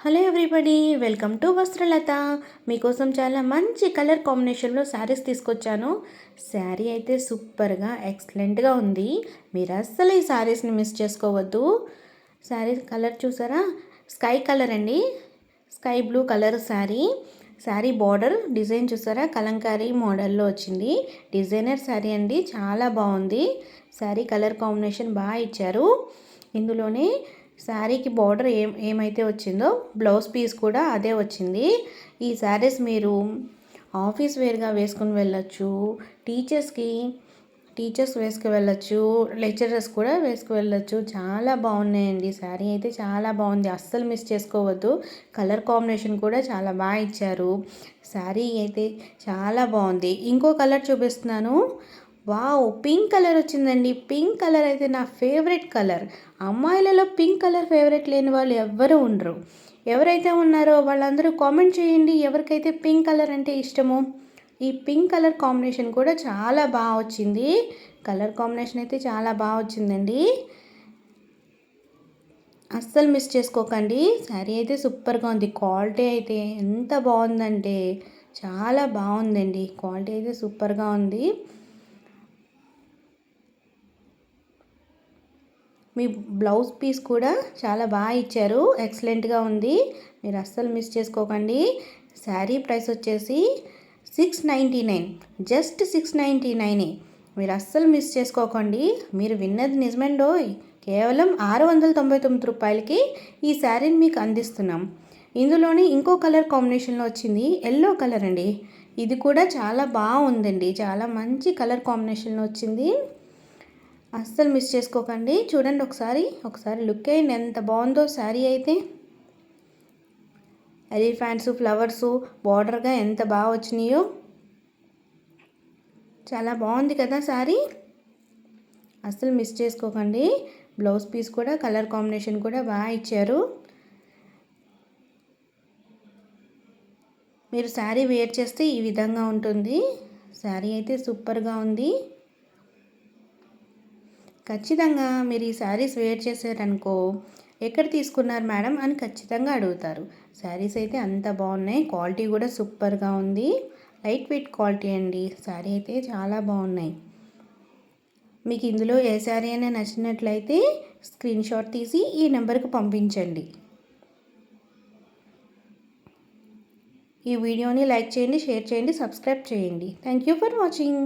Hello everybody welcome to Vastralatha. మీకోసం చాలా మంచి కలర్ కాంబినేషన్లో శారీస్ తీసుకొచ్చాను. శారీ అయితే సూపర్గా ఎక్సలెంట్గా ఉంది. మీరు అస్సలు ఈ శారీస్ని మిస్ చేసుకోవద్దు. శారీ కలర్ చూసారా? స్కై కలర్ అండి. Sky blue colour sari. Sari border design చూసారా? కలంకారీ మోడల్లో వచ్చింది. డిజైనర్ శారీ అండి. చాలా బాగుంది. శారీ కలర్ కాంబినేషన్ బాగా ఇచ్చారు. ఇందులోనే శారీకి బార్డర్ ఏం ఏమైతే వచ్చిందో బ్లౌజ్ పీస్ కూడా అదే వచ్చింది. ఈ శారీస్ మీరు ఆఫీస్ వేర్గా వేసుకుని వెళ్ళొచ్చు టీచర్స్కి టీచర్స్ వేసుకు వెళ్ళొచ్చు లెక్చరర్స్ కూడా వేసుకు వెళ్ళొచ్చు. చాలా బాగున్నాయండి శారీ. అయితే చాలా బాగుంది. అస్సలు మిస్ చేసుకోవద్దు. కలర్ కాంబినేషన్ కూడా చాలా బాగా ఇచ్చారు. శారీ అయితే చాలా బాగుంది. ఇంకో కలర్ చూపిస్తున్నాను. వావ్ పింక్ కలర్ వచ్చిందండి. పింక్ కలర్ అయితే నా ఫేవరెట్ కలర్. అమ్మాయిలలో పింక్ కలర్ ఫేవరెట్ లేని వాళ్ళు ఎవ్వరూ ఉండరు. ఎవరైతే ఉన్నారో వాళ్ళందరూ కామెంట్ చేయండి. ఎవరికైతే పింక్ కలర్ అంటే ఇష్టమో ఈ పింక్ కలర్ కాంబినేషన్ కూడా చాలా బాగా వచ్చింది. కలర్ కాంబినేషన్ అయితే చాలా బాగా వచ్చిందండి. అస్సలు మిస్ చేసుకోకండి. శారీ అయితే సూపర్గా ఉంది. క్వాలిటీ అయితే ఎంత బాగుందంటే చాలా బాగుందండి. క్వాలిటీ అయితే సూపర్గా ఉంది. మీ బ్లౌజ్ పీస్ కూడా చాలా బాగా ఇచ్చారు. ఎక్సలెంట్గా ఉంది. మీరు అస్సలు మిస్ చేసుకోకండి. శారీ ప్రైస్ వచ్చేసి six ninety nine just six ninety నైనే మీరు అస్సలు మిస్ చేసుకోకండి. మీరు విన్నది నిజమండో కేవలం ఆరు వందల తొంభై తొమ్మిది రూపాయలకి ఈ శారీని మీకు అందిస్తున్నాం. ఇందులోనే ఇంకో కలర్ కాంబినేషన్లో వచ్చింది. ఎల్లో కలర్ అండి. ఇది కూడా చాలా బాగుందండి. చాలా మంచి కలర్ కాంబినేషన్లో వచ్చింది. అస్సలు మిస్ చేసుకోకండి. చూడండి ఒకసారి ఒకసారి లుక్ అయింది ఎంత బాగుందో శారీ అయితే. ఎలిఫాంట్స్ ఫ్లవర్స్ బార్డర్గా ఎంత బాగా వచ్చినాయో. చాలా బాగుంది కదా శారీ. అస్సలు మిస్ చేసుకోకండి. బ్లౌజ్ పీస్ కూడా కలర్ కాంబినేషన్ కూడా బాగా ఇచ్చారు. మీరు శారీ వేర్ చేస్తే ఈ విధంగా ఉంటుంది. శారీ అయితే సూపర్గా ఉంది. ఖచ్చితంగా మీరు ఈ శారీస్ వేర్ చేశారనుకో ఎక్కడ తీసుకున్నారు మేడం అని ఖచ్చితంగా అడుగుతారు. శారీస్ అయితే అంత బాగున్నాయి. క్వాలిటీ కూడా సూపర్గా ఉంది. లైట్ వెయిట్ క్వాలిటీ అండి. శారీ అయితే చాలా బాగున్నాయి. మీకు ఇందులో ఏ శారీ అయినా నచ్చినట్లయితే స్క్రీన్ షాట్ తీసి ఈ నెంబర్కి పంపించండి. ఈ వీడియోని లైక్ చేయండి షేర్ చేయండి సబ్స్క్రైబ్ చేయండి. Thank you for watching.